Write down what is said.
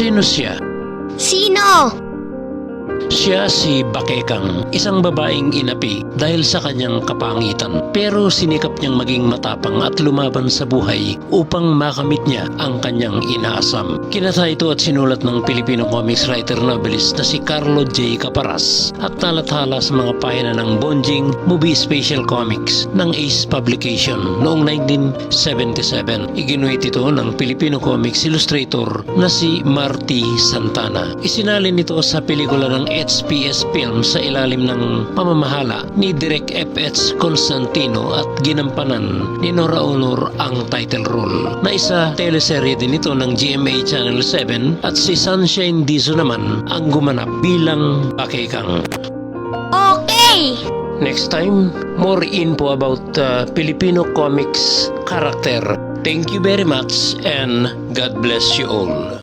Sino siya? Sino? Siya si Bakekang, isang babaeng inapi dahil sa kanyang kapangitan. Pero sinikap niyang maging matapang at lumaban sa buhay upang makamit niya ang kanyang inaasam. Kinata ito at sinulat ng Filipino comics writer novelist na si Carlo J. Caparas at nalathala sa mga pahina ng Bonjing Movie Special Comics ng Ace Publication noong 1977. Iginuit ito ng Filipino comics illustrator na si Marty Santana. Isinalin ito sa pelikula ng HPS Film sa ilalim ng pamamahala ni Direk F.H. Constantino at ginampanan ni Nora Honor ang title role. Na isa teleserye din ito ng GMA Channel 7 at si Sunshine Dizo naman ang gumanap bilang Bakekang. Okay! Next time, more info about uh, Filipino comics character. Thank you very much and God bless you all.